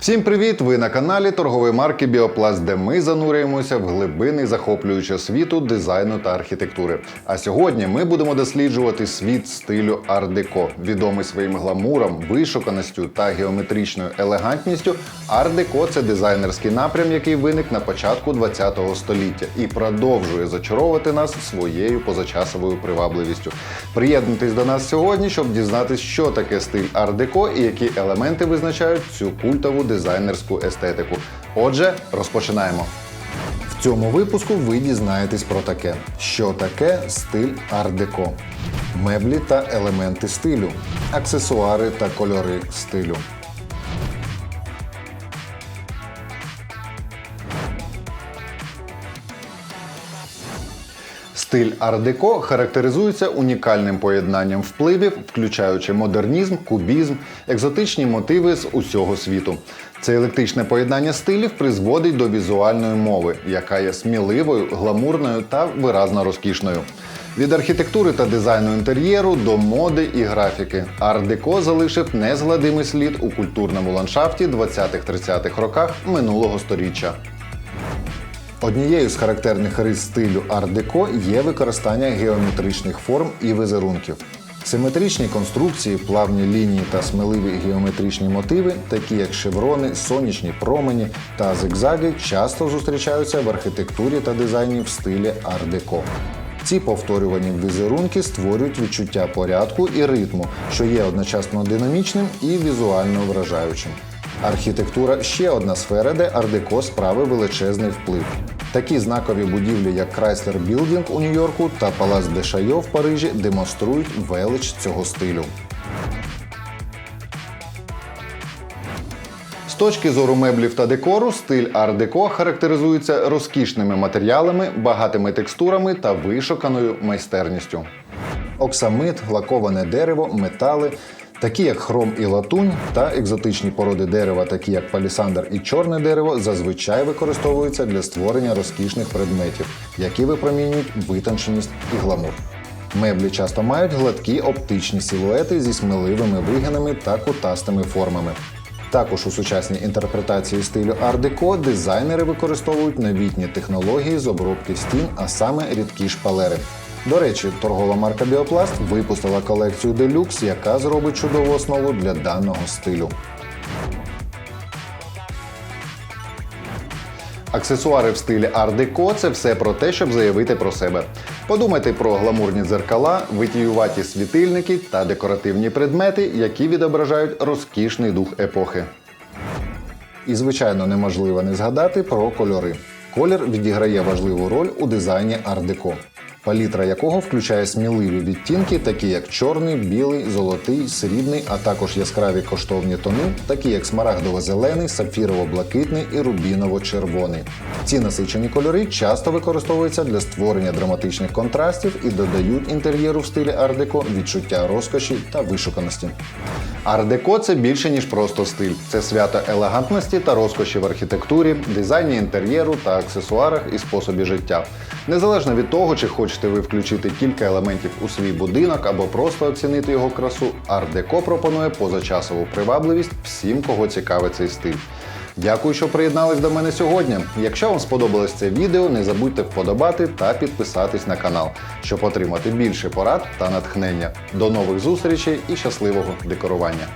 Всім привіт! Ви на каналі торгової марки Біопласт, де ми занурюємося в глибини захоплюючого світу дизайну та архітектури. А сьогодні ми будемо досліджувати світ стилю ар-деко. Відомий своїм гламуром, вишуканістю та геометричною елегантністю. Ар-деко – це дизайнерський напрям, який виник на початку ХХ століття і продовжує зачаровувати нас своєю позачасовою привабливістю. Приєднуйтесь до нас сьогодні, щоб дізнатися, що таке стиль ар-деко і які елементи визначають цю культову дизайнерську естетику. Отже, розпочинаємо. В цьому випуску ви дізнаєтесь про таке, що таке стиль ар-деко, меблі та елементи стилю, аксесуари та кольори стилю. Стиль ар-деко характеризується унікальним поєднанням впливів, включаючи модернізм, кубізм, екзотичні мотиви з усього світу. Це електичне поєднання стилів призводить до візуальної мови, яка є сміливою, гламурною та виразно розкішною. Від архітектури та дизайну інтер'єру до моди і графіки. Ар-деко залишив незгладимий слід у культурному ландшафті 20-30-х роках минулого сторіччя. Однією з характерних рис стилю ар-деко є використання геометричних форм і візерунків. Симетричні конструкції, плавні лінії та сміливі геометричні мотиви, такі як шеврони, сонячні промені та зигзаги, часто зустрічаються в архітектурі та дизайні в стилі ар-деко. Ці повторювані візерунки створюють відчуття порядку і ритму, що є одночасно динамічним і візуально вражаючим. Архітектура ще одна сфера, де ардеко справи величезний вплив. Такі знакові будівлі, як Chrysler Building у Нью-Йорку та Палац де Шайо в Парижі, демонструють велич цього стилю. З точки зору меблів та декору, стиль ар-деко характеризується розкішними матеріалами, багатими текстурами та вишуканою майстерністю. Оксамит, лаковане дерево, метали, такі як хром і латунь, та екзотичні породи дерева, такі як палісандр і чорне дерево, зазвичай використовуються для створення розкішних предметів, які випромінюють витонченість і гламур. Меблі часто мають гладкі оптичні силуети зі сміливими вигинами та кутастими формами. Також у сучасній інтерпретації стилю ар-деко дизайнери використовують новітні технології з обробки стін, а саме рідкі шпалери. До речі, торгова марка Біопласт випустила колекцію Deluxe, яка зробить чудову основу для даного стилю. Аксесуари в стилі ар-деко – це все про те, щоб заявити про себе. Подумайте про гламурні дзеркала, витіюваті світильники та декоративні предмети, які відображають розкішний дух епохи. І, звичайно, неможливо не згадати про кольори. Колір відіграє важливу роль у дизайні ар-деко, палітра якого включає сміливі відтінки, такі як чорний, білий, золотий, срібний, а також яскраві коштовні тони, такі як смарагдово-зелений, сапфірово-блакитний і рубіново-червоний. Ці насичені кольори часто використовуються для створення драматичних контрастів і додають інтер'єру в стилі ар-деко відчуття розкоші та вишуканості. Ар-деко це більше ніж просто стиль. Це свято елегантності та розкоші в архітектурі, дизайні інтер'єру та аксесуарах і способі життя. Незалежно від того, чи хочете ви включити кілька елементів у свій будинок або просто оцінити його красу, ар-деко пропонує позачасову привабливість всім, кого цікавить цей стиль. Дякую, що приєднались до мене сьогодні. Якщо вам сподобалось це відео, не забудьте вподобати та підписатись на канал, щоб отримати більше порад та натхнення. До нових зустрічей і щасливого декорування!